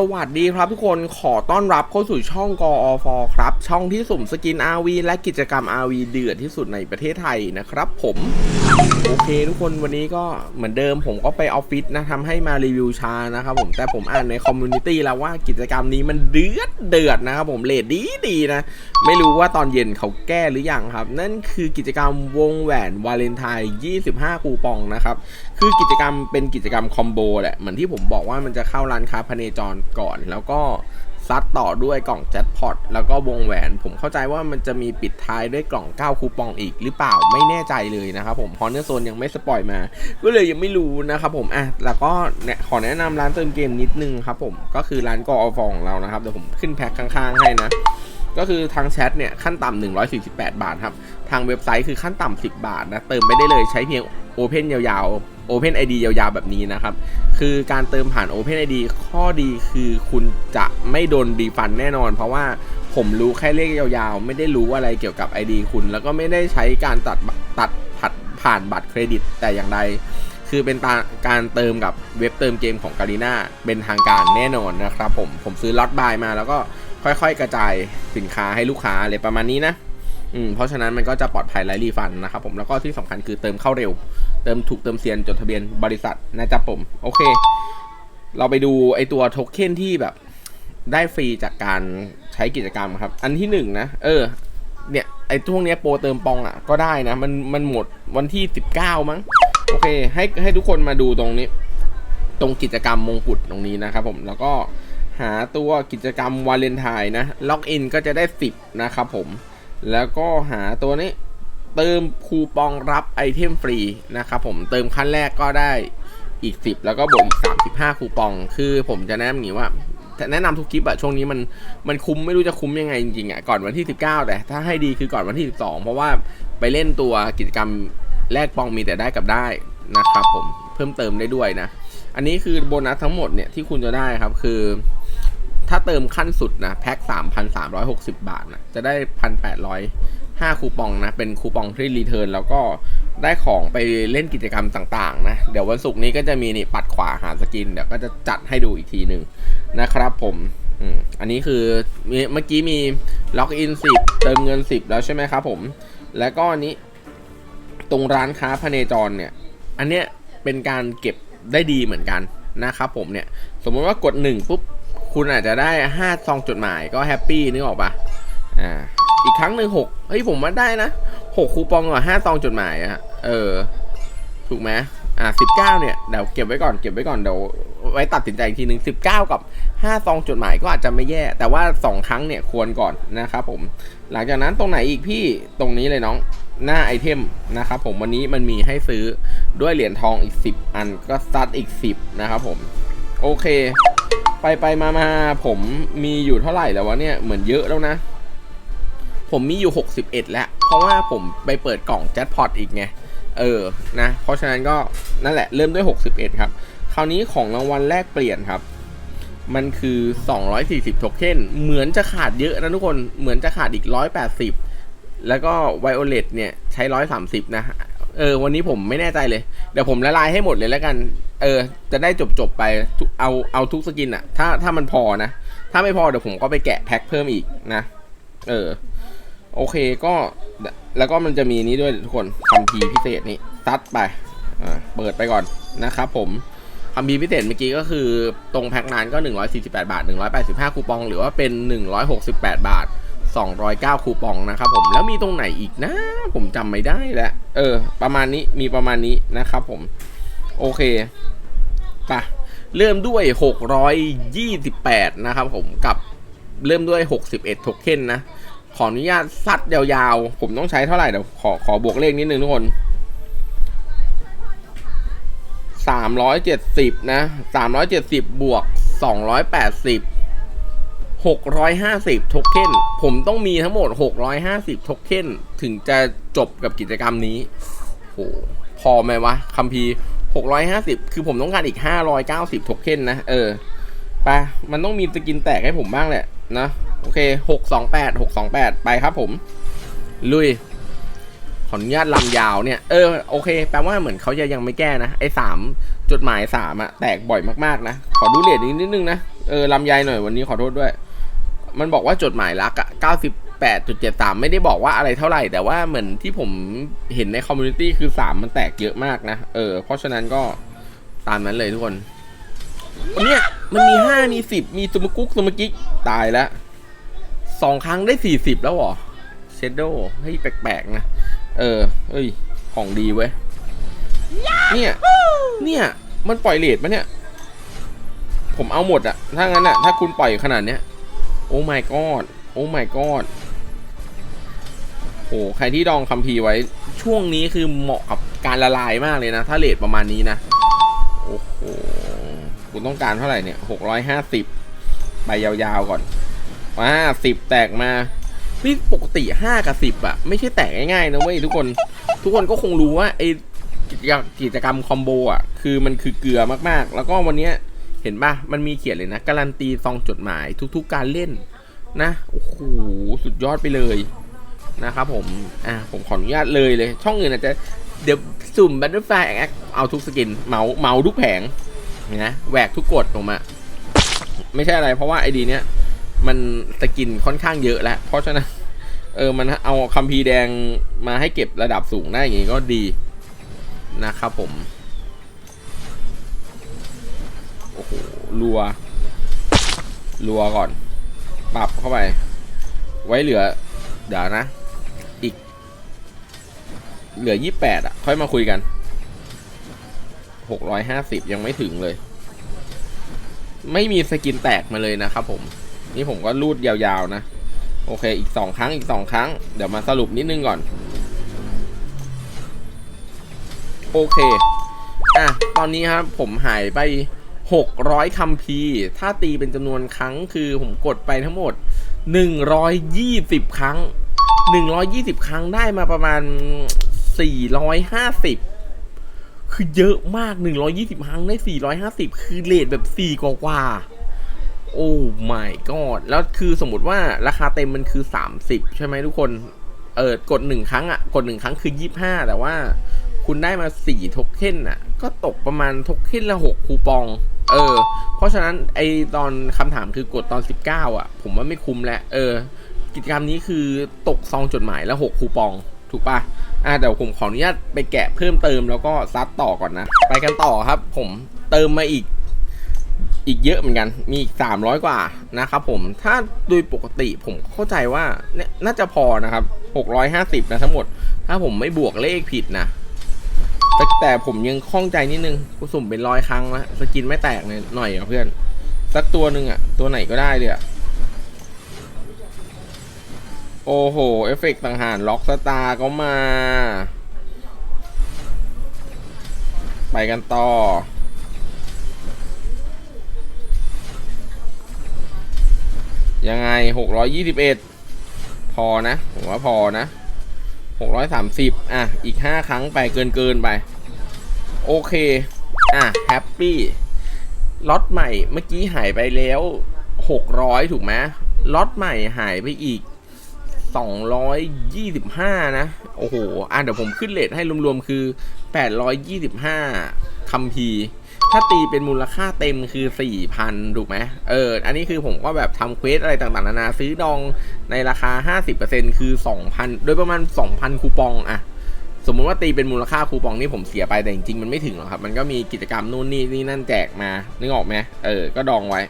สวัสดีครับทุกคนขอต้อนรับเข้าสู่ช่องกอฟครับ ช่องที่สุ่มสกิน RV และกิจกรรม RV เดือดที่สุดในประเทศไทยนะครับผม โอเคทุกคนวันนี้ก็เหมือนเดิมผมก็ไปออฟฟิศนะทำให้มารีวิวชานะครับผมแต่ผมอ่านในคอมมูนิตี้แล้วว่ากิจกรรมนี้มันเดือดเดือดนะครับผมเลดดีดีนะ ไม่รู้ว่าตอนเย็นเขาแก้หรือยังครับ นั่นคือกิจกรรมวงแหวนวาเลนไทน์25 คูปองนะครับ คือกิจกรรมเป็นกิจกรรมคอมโบแหละเหมือนที่ผมบอกว่ามันจะเข้าร้านค้าพเนจรก่อน แล้วก็ ซัดต่อด้วยกล่องแจ็คพอตแล้วก็วงแหวน ผมเข้าใจว่ามันจะมีปิดท้ายด้วยกล่อง 9 คูปองอีกหรือเปล่าไม่แน่ใจเลยนะครับผมเพราะเนื้อโซนยังไม่สปอยมา ก็เลยยังไม่รู้นะครับผมอะแล้วก็เนี่ยขอแนะนำร้านเติมเกมนิดนึงครับผมก็คือร้านกอฟองเรานะครับเดี๋ยวผมขึ้นแพ็คข้างๆให้นะก็คือทางแชทเนี่ยขั้นต่ำ148 บาทครับ ทางเว็บไซต์คือขั้นต่ำ10 บาทนะ เติมไปได้เลยใช้เพียง Open ยาวๆ Open ID ยาวๆแบบนี้นะครับ คือการเติมผ่าน Open ID ข้อดีคือคุณจะไม่โดนรีฟันแน่นอน เพราะว่าผมรู้แค่เลขยาวๆ ไม่ได้รู้อะไรเกี่ยวกับ ID คุณ แล้วก็ไม่ได้ใช้การตัดตัดผัดผ่านบัตรเครดิตแต่อย่างใด คือเป็นาการเติมกับเว็บเติมเกมของการีนาเป็นทางการแน่นอนนะครับผมผมซื้อล็อตบายมาแล้วก็ค่อยๆ กระจายสินค้าให้ลูกค้าอะไรประมาณนี้นะอืมเพราะฉะนั้นมันก็จะปลอดภัยไร้รีฟันนะครับผมแล้วก็ที่สำคัญคือเติมเข้าเร็ว เติมถูกเติมเซียนจดทะเบียนบริษัทนะจ๊ะผม โอเค เราไปดูไอตัวโทเค็นที่แบบได้ฟรีจากการใช้กิจกรรมครับ อันที่หนึ่งนะ เออ เนี่ย ไอช่วงเนี้ยโปรเติมปองอะ ก็ได้นะ มัน มันหมดวันที่ 19 มั้ง โอเค ให้ ให้ทุกคนมาดูตรงนี้ ตรงกิจกรรมมงกุฎตรงนี้นะครับผม แล้วก็หาตัวกิจกรรมวาเลนไทน์นะ ล็อกอินก็จะได้ 10 นะครับผม แล้วก็หาตัวนี้ เติมคูปองรับไอเทมฟรีนะครับผมเติมขั้นแรกก็ได้อีก 10 แล้วก็บวกอีก 35 คูปอง คือผมจะแนะนำอย่างนี้ว่าแนะนำทุกคลิปอะช่วงนี้มันมันคุ้มไม่รู้จะคุ้มยังไงจริงๆอะก่อนวันที่ 19 แต่ถ้าให้ดีคือก่อนวันที่ 12 เพราะว่าไปเล่นตัวกิจกรรมแลกปองมีแต่ได้กับได้นะครับผมเพิ่มเติมได้ด้วยนะ อันนี้คือโบนัสทั้งหมดเนี่ยที่คุณจะได้ครับคือ ถ้าเติมขั้นสุดนะแพ็ค 3,360 บาทนะจะได้ 1,805 คูปองนะ เป็นคูปองที่รีเทิร์นแล้วก็ได้ของไปเล่นกิจกรรมต่างๆนะ เดี๋ยววันศุกร์นี้ก็จะมีนี่ปัดขวาหาสกิน เดี๋ยวก็จะจัดให้ดูอีกทีหนึ่งนะครับผมอืมอันนี้คือเมื่อกี้มีล็อกอิน10 เติมเงิน 10 แล้วใช่ไหมครับผม แล้วก็อันนี้ตรงร้านค้าพเนจรเนี่ย อันเนี้ยเป็นการเก็บได้ดีเหมือนกันนะครับผมเนี่ย สมมติว่ากด 1 ปุ๊บ คุณอาจจะได้5ซองจดหมายก็แฮปปี้นึกออกปะอ่าอีกครั้งหนึ่งหกเฮ้ยผมว่าได้นะหกคูปองกับห้าซองจดหมายอะเออ ถูกไหมอ่าสิบเก้าเนี่ยเดี๋ยวเก็บไว้ก่อนเก็บไว้ก่อนเดี๋ยวไว้ตัดสินใจอีกทีหนึ่งสิบเก้ากับห้าซองจดหมายก็อาจจะไม่แย่ แต่ว่าสองครั้งเนี่ยควรก่อนนะครับผม หลังจากนั้นตรงไหนอีกพี่ตรงนี้เลยน้องหน้าไอเทมนะครับผมวันนี้มันมีให้ซื้อด้วยเหรียญทองอีก 10 อันก็ซัดอีก 10 นะครับผม โอเค ไปไปมามาผมมีอยู่เท่าไหร่แล้ววะเนี่ยเหมือนเยอะแล้วนะ ผมมีอยู่ 61 แล้ว เพราะว่าผมไปเปิดกล่องแจ็คพอตอีกไง เออนะ เพราะฉะนั้นก็นั่นแหละเริ่มด้วย 61 ครับ คราวนี้ของรางวัลแรกเปลี่ยนครับ มันคือ 240 โทเค็นเหมือนจะขาดเยอะนะทุกคนเหมือนจะขาดอีก 180 แล้วก็ไวโอเลตเนี่ยใช้ 130 นะ เออ วันนี้ผมไม่แน่ใจเลย เดี๋ยวผมละลายให้หมดเลยแล้วกัน เออ จะได้จบจบไปเอาเอาทุกสกินอะถ้าถ้ามันพอนะ ถ้าไม่พอเดี๋ยวผมก็ไปแกะแพ็คเพิ่มอีกนะ เออ โอเคก็แล้วก็มันจะมีนี้ด้วยทุกคนคัมภีพิเศษนี่ซัดไปอ่าเปิดไปก่อนนะครับผมคัมภีพิเศษเมื่อกี้ก็คือตรงแพ็คนั้นก็ 148 บาท 185 คูปอง หรือว่าเป็น 168 บาท 209 คูปองนะครับผมแล้วมีตรงไหนอีกนะ ผมจำไม่ได้แล้วเออ ประมาณนี้มีประมาณนี้นะครับผม โอเคปะเริ่มด้วย 628 นะครับผมกับเริ่มด้วย 61 โทเค็นนะ ขออนุญาตซัดยาวๆ ผมต้องใช้เท่าไหร่เดี๋ยวขอขอบวกเลขนิดนึงทุกคนสามร้อยเจ็ดสิบนะสามร้อยเจ็ดสิบบวกส องร้อยแปดสิบหกร้อยห้าสิบโทเค็น ผมต้องมีทั้งหมดหกร้อยห้าสิบโทเค็น ถึงจะจบกับกิจกรรมนี้ โห พอไหมวะคัมภีร์หกร้อยห้าสิบคือผมต้องการอีกห้าร้อยเก้าสิบโทเค็นนะ เออไปมันต้องมีสกินแตกให้ผมบ้างแหละนะ โอเคหกสองแปดหกสองแปดไปครับผม ลุย ขออนุญาตลำยาวเนี่ย เออ โอเค แปลว่าเหมือนเขาจะยังไม่แก้นะ ไอ้สามจดหมายสามอะแตกบ่อยมากๆนะ ขอดูเลทนิดนึงนะ เออลำไยหน่อยวันนี้ขอโทษด้วย มันบอกว่าจดหมายรักอะ98.73 ไม่ได้บอกว่าอะไรเท่าไหร่ แต่ว่าเหมือนที่ผมเห็นในคอมมูนิตี้คือ 3 มันแตกเยอะมากนะ เออ เพราะฉะนั้นก็ตามนั้นเลยทุกคนวันเนี้ยมันมี 5 มี 10 มีสมกุ๊กสมกิก ตายแล้วสองครั้งได้ 40 แล้วหรอเชดโดให้ยแปลกๆนะ เออ เอ้ย ของดีเว้ย เนี่ย เนี่ย มันปล่อยเลทปะเนี่ย ผมเอาหมดอะถ้างั้นอะถ้าคุณปล่อยขนาดเนี้ย โอ้ my god โอ้ my god โอ้ใครที่ดองคัมภีร์ไว้ ช่วงนี้คือเหมาะกับการละลายมากเลยนะ ถ้าเลทประมาณนี้นะ โอ้โหคุณต้องการเท่าไหร่เนี่ยหกร้อยห้าสิบไปยาวๆก่อนมาสิบแตกมานี่ปกติห้ากับสิบอะไม่ใช่แตกง่ายๆนะเว้ยทุกคน ทุกคนก็คงรู้ว่าไอกิจกรรมคอมโบอะคือมันคือเกลือมากๆ แล้วก็วันนี้ เห็นปะมันมีเขียนเลยนะ การันตีซองจดหมายทุกๆการเล่นนะโอ้โหสุดยอดไปเลยนะครับผมอะผมขออนุญาตเลยเลย ช่องอื่นอาจจะเดี๋ยวสุ่ม Butterfly Act เอาทุกสกินเมาเมาทุกแผงนะแหวกทุกกฎออกมาไม่ใช่อะไรเพราะว่าไอดีเนี้ยมันสกินค่อนข้างเยอะแล้ว เพราะฉะนั้นเออมันเอาคัมภีแดงมาให้เก็บระดับสูงได้อย่างงี้ก็ดีนะครับผม รัว รัวก่อน ปรับเข้าไป ไว้เหลือ เดี๋ยวนะ อีก เหลือยี่แปดอะ ค่อยมาคุยกันหกร้อยห้าสิบยังไม่ถึงเลย ไม่มีสกินแตกมาเลยนะครับผม นี่ผมก็รูดยาวๆนะ โอเค อีกสองครั้ง อีกสองครั้ง เดี๋ยวมาสรุปนิดนึงก่อน โอเค อะ ตอนนี้ครับผมหายไป 600คัมภีร์ถ้าตีเป็นจำนวนครั้งคือผมกดไปทั้งหมด 120 ครั้ง 120 ครั้งได้มาประมาณ 450 คือเยอะมาก 120 ครั้งได้ 450 คือเลทแบบ 4 กว่ากว่าโอ้ my god แล้วคือสมมติว่าราคาเต็มมันคือ 30 ใช่ไหมทุกคน เออกด 1 ครั้งอะ กด 1 ครั้งคือ 25 แต่ว่าคุณได้มา 4 โทเค็นอะ ก็ตกประมาณโทเค็นละ 6 คูปอง เออ เพราะฉะนั้นไอตอนคำถามคือกดตอน 19 อะ ผมว่าไม่คุ้มแล้วเออ กิจกรรมนี้คือตกซองจดหมายและ6คูปองถูกปะอะเดี๋ยวผมขออนุญาตไปแกะเพิ่มเติมแล้วก็ซัดต่อก่อนนะ ไปกันต่อครับ ผมเติมมาอีกอีกเยอะเหมือนกัน มีอีก300กว่านะครับผม ถ้าโดยปกติผมเข้าใจว่าเนี่ยน่าจะพอนะครับ650นะทั้งหมด ถ้าผมไม่บวกเลขผิดนะ แต่แต่ผมยังคล่องใจนิดนึง กูสุ่มเป็นร้อยครั้งแล้วสกินไม่แตกเลยหน่อยเหรอเพื่อน สักตัวหนึ่งอะ ตัวไหนก็ได้เลยอะ โอ้โห เอฟเฟกต์ต่างหารล็อกสตาร์ก็มา ไปกันต่อยังไงหกร้อยยี่สิบเอ็ดพอนะ ผมว่าพอนะ หกร้อยสามสิบอะ อีกห้าครั้งไปเกินเกินไป โอเค อะ แฮปปี้ล็อตใหม่เมื่อกี้หายไปแล้วหกร้อยถูกไหมล็อตใหม่หายไปอีกสองร้อยยี่สิบห้านะ โอ้โห อะเดี๋ยวผมขึ้นเลทให้รวมๆคือแปดร้อยยี่สิบห้าคัมภีร์ ถ้าตีเป็นมูลค่าเต็มคือ 4,000 ถูกไหมเออ อันนี้คือผมก็แบบทำเควสอะไรต่างๆ นานาซื้อดองในราคา 50%คือ 2,000 โดยประมาณ 2,000 คูปองอะสมมุติว่าตีเป็นมูลค่าคูปองนี่ผมเสียไปแต่จริงๆ มันไม่ถึงหรอกครับ มันก็มีกิจกรรมนู่นนี่นี่นั่นแจกมา นึกออกไหมเออ ก็ดองไว้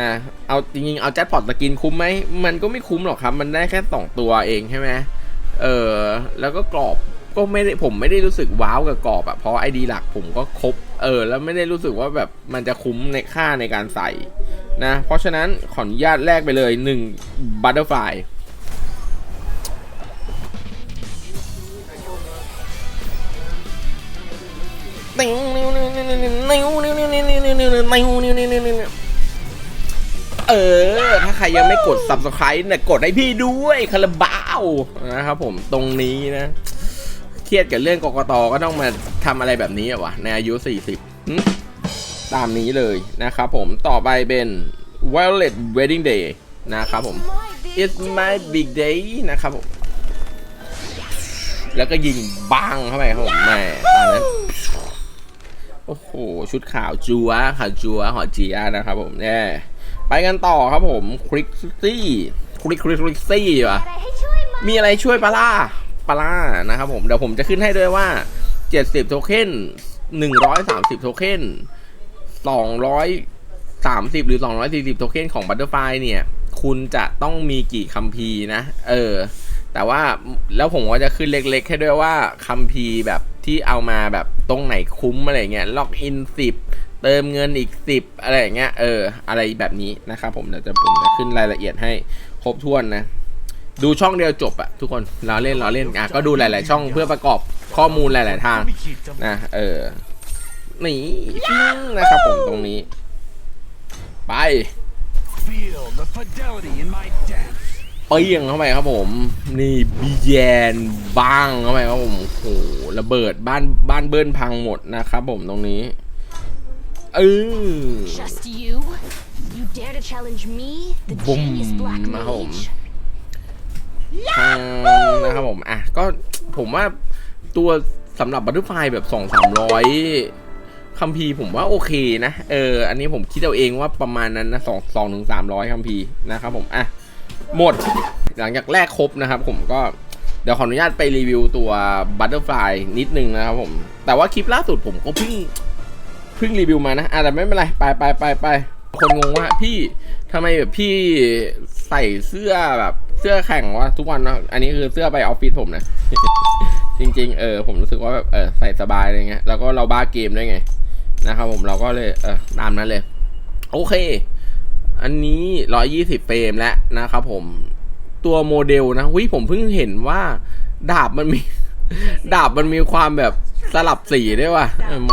นะเอาจริงๆ เอาแจ็คพอตสกินคุ้มไหมมันก็ไม่คุ้มหรอกครับ มันได้แค่ 2 ตัวเองใช่ไหมเออ แล้วก็กรอบ ก็ไม่ได้ผมไม่ได้รู้สึกว้าวกับกรอบอะเพราะไอดีหลักผมก็ครบเออ แล้วไม่ได้รู้สึกว่าแบบมันจะคุ้มในค่าในการใส่นะ เพราะฉะนั้นขออนุญาตแลกไปเลย1บัตเตอร์ไฟเออ ถ้าใครยังไม่กด subscribe นะกดให้พี่ด้วยคาราบาวนะครับผมตรงนี้นะ เครียดกับเรื่องกกตก็ต้องมาทำอะไรแบบนี้อะวะในอายุ 40หึตามนี้เลยนะครับผมต่อไปเป็น Violet Wedding Day นะครับผม It's my big day นะครับผม แล้วก็ยิงบ้างเข้าไปครับผมแม่ตอนนั้นโอ้โห ชุดขาวจัวขาวจัวหอเจียนะครับผมเนี่ยไปกันต่อครับผมคริกซี่คริกคริกคริกซี่วะอะไรให้ช่วยมั้ยมีอะไรช่วยปะล่า ปล่านะครับผมเดี๋ยวผมจะขึ้นให้ด้วยว่า 70 โทเค็น130 โทเค็น230 หรือ 240 โทเค็นของ Butterfly เนี่ย คุณจะต้องมีกี่คัมภีร์นะ เออ แต่ว่าแล้วผมก็จะขึ้นเล็กๆ ให้ด้วยว่าคัมภีร์แบบที่เอามาแบบตรงไหนคุ้มอะไรเงี้ยล็อกอิน10เติมเงินอีก10อะไรอย่างเงี้ยเออ อะไรแบบนี้นะครับผมเดี๋ยวจะผมจะขึ้นรายละเอียดให้ครบถ้วนนะ ดูช่องเดียวจบอะทุกคนเราเล่นเราเล่นอะก็ดูหลาย ๆ ช่องเพื่อประกอบข้อมูลหลาย ๆ ทางไม่ขีดจำกัดนะเออนี่ปิ้งนะครับผมตรงนี้ ไป Feel the fidelity in my dance. เปี้ยงเข้าไปครับผม นี่บีแยนบ้างเข้าไปครับผมโอ้โหระเบิดบ้านบ้านเบิ้ลพังหมดนะครับผมตรงนี้เออ Just you? You dare to challenge me, the Boom. genius black มาครับผม mage? ทาง นะครับผม อะ ก็ผมว่าตัวสำหรับบัตเตอร์ไฟแบบสองสามร้อยคัมภีร์ผมว่าโอเคนะ เออ อันนี้ผมคิดเอาเองว่าประมาณนั้นนะสองสองถึงสามร้อยคัมภีร์นะครับผม อะ หมด หลังจากแรกครบนะครับผมก็เดี๋ยวขออนุญาตไปรีวิวตัวบัตเตอร์ไฟนิดนึงนะครับผม แต่ว่าคลิปล่าสุดผมก็เพิ่งเพิ่งรีวิวมานะอะแต่ไม่เป็นไร ไปไปไปไปคนงงว่าพี่ทำไมแบบพี่ใส่เสื้อแบบ สื้อแข่งวะทุกวันนะอันนี้คือเสื้อไปออฟฟิศผมนะ จริง ๆ เออผมรู้สึกว่าแบบเออใส่สบายอะไรเงี้ยแล้วก็เราบ้าเกมด้วยไงนะครับผมเราก็เลยเออตามนั้นเลย โอเค อันนี้120เฟรมแล้วนะครับผมตัวโมเดลนะวิผมเพิ่งเห็นว่า ดาบมันมี ดาบมันมีความแบบสลับสีด้วยว่ะแหม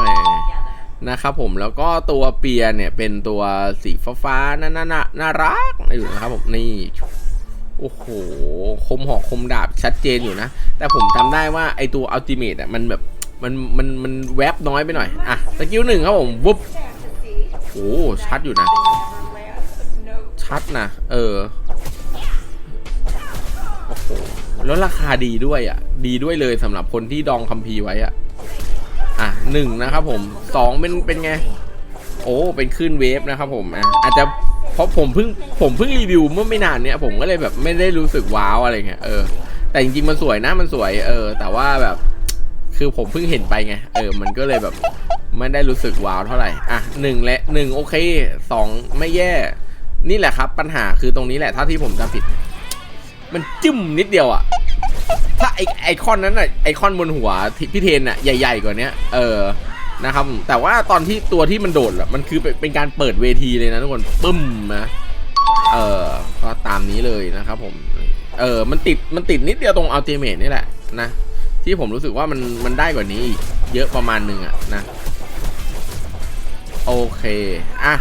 นะครับผมแล้วก็ตัวเปียเนี่ยเป็นตัวสีฟ้าๆน่าน่าน่าน่ารักอยู่นะครับผมนี่ โอ้โห คมหอกคมดาบชัดเจนอยู่นะ แต่ผมจำได้ว่าไอตัวอัลติเมทอะมันแบบมันมันมันแวบน้อยไปหน่อย อะสกิลหนึ่งครับผมวุบโอ้ชัดอยู่นะ ชัดนะเออโอ้โหแล้วราคาดีด้วยอะ ดีด้วยเลยสำหรับคนที่ดองคัมภีร์ไว้อะ อะหนึ่งนะครับผมสองเป็นเป็นไง โอ้เป็นขึ้นเวฟนะครับผมอะอาจจะ เพราะผมเพิ่งผมเพิ่งรีวิวเมื่อไม่นานเนี้ยผมก็เลยแบบไม่ได้รู้สึกว้าวอะไรเงี้ยเออแต่จริงๆมันสวยนะมันสวยเออ แต่ว่าแบบ คือผมเพิ่งเห็นไปไงเออ มันก็เลยแบบไม่ได้รู้สึกว้าวเท่าไหร่อะหนึ่งและหนึ่งโอเคสองไม่แย่ นี่แหละครับ ปัญหาคือตรงนี้แหละถ้าที่ผมจำผิด มันจึ้มนิดเดียวอะถ้าไอไอคอนนั้นอะไอคอนบนหัวพี่เทนอะใหญ่ ๆ กว่านี้เออ นะครับแต่ว่าตอนที่ตัวที่มันโดดอะมันคือเป็นการเปิดเวทีเลยนะทุกคนปึ้มนะเออก็ตามนี้เลยนะครับผมเออมันติดมันติดนิดเดียวตรงอัลติเมทนี่แหละนะ ที่ผมรู้สึกว่ามันมันได้กว่านี้อีกเยอะประมาณหนึ่งอะนะ โอเคอะ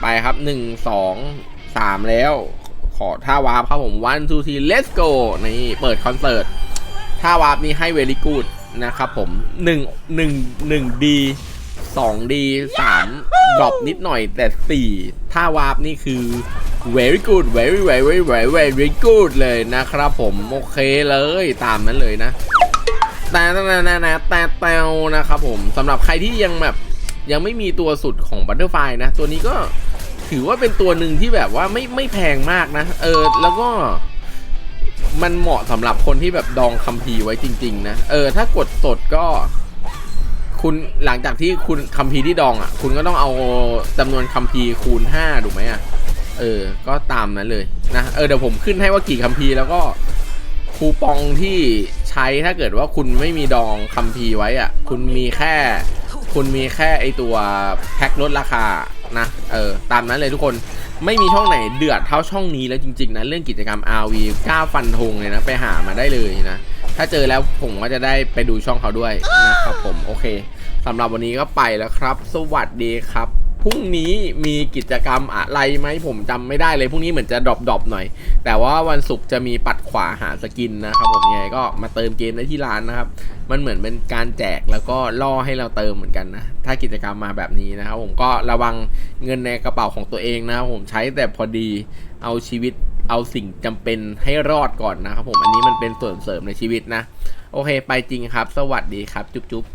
ไปครับหนึ่งสองสามแล้ว ขอท่าวาร์ปครับผม one two three let's go นี่เปิดคอนเสิร์ตท่าวาร์ปนี้ให้ very good นะครับผมหนึ่งหนึ่งหนึ่งดีสองดีสามดรอปนิดหน่อยแต่สี่ท่าวาร์ปนี่คือ very good very very very very good เลยนะครับผมโอเคเลยตามนั้นเลยนะแต่แต่แต่แต่แต่แต่นะครับผมสำหรับใครที่ยังแบบยังไม่มีตัวสุดของ Butterfly นะ ตัวนี้ก็ถือว่าเป็นตัวหนึ่งที่แบบว่าไม่ไม่แพงมากนะ เออ แล้วก็ มันเหมาะสำหรับคนที่แบบดองคัมภีร์ไว้จริง ๆ นะ เออ ถ้ากดสดก็ คุณหลังจากที่คุณคัมภีร์ที่ดองอะ คุณก็ต้องเอาจำนวนคัมภีร์คูณ5ถูกไหมอะ เออ ก็ตามนั้นเลยนะ เออเดี๋ยวผมขึ้นให้ว่ากี่คัมภีร์แล้วก็คูปองที่ใช้ถ้าเกิดว่าคุณไม่มีดองคัมภีร์ไว้อะ คุณมีแค่ คุณมีแค่ไอตัวแพ็คลดราคานะ เออ ตามนั้นเลยทุกคน ไม่มีช่องไหนเดือดเท่าช่องนี้แล้วจริงๆนะเรื่องกิจกรรม RV กล้าฟันธงเลยนะ ไปหามาได้เลยนะ ถ้าเจอแล้วผมก็จะได้ไปดูช่องเขาด้วยนะครับผมโอเคสำหรับวันนี้ก็ไปแล้วครับ สวัสดีครับ พรุ่งนี้มีกิจกรรมอะไรไหมผมจำไม่ได้เลยพรุ่งนี้เหมือนจะดรอปดอปหน่อย แต่ว่าวันศุกร์จะมีปัดขวาหาสกินนะครับผมยังไงก็มาเติมเกมได้ที่ร้านนะครับ มันเหมือนเป็นการแจกแล้วก็ล่อให้เราเติมเหมือนกันนะ ถ้ากิจกรรมมาแบบนี้นะครับผมก็ระวังเงินในกระเป๋าของตัวเองนะครับผมใช้แต่พอดีเอาชีวิตเอาสิ่งจำเป็นให้รอดก่อนนะครับผมอันนี้มันเป็นส่วนเสริมในชีวิตนะ โอเค ไปจริงครับ สวัสดีครับ จุ๊บ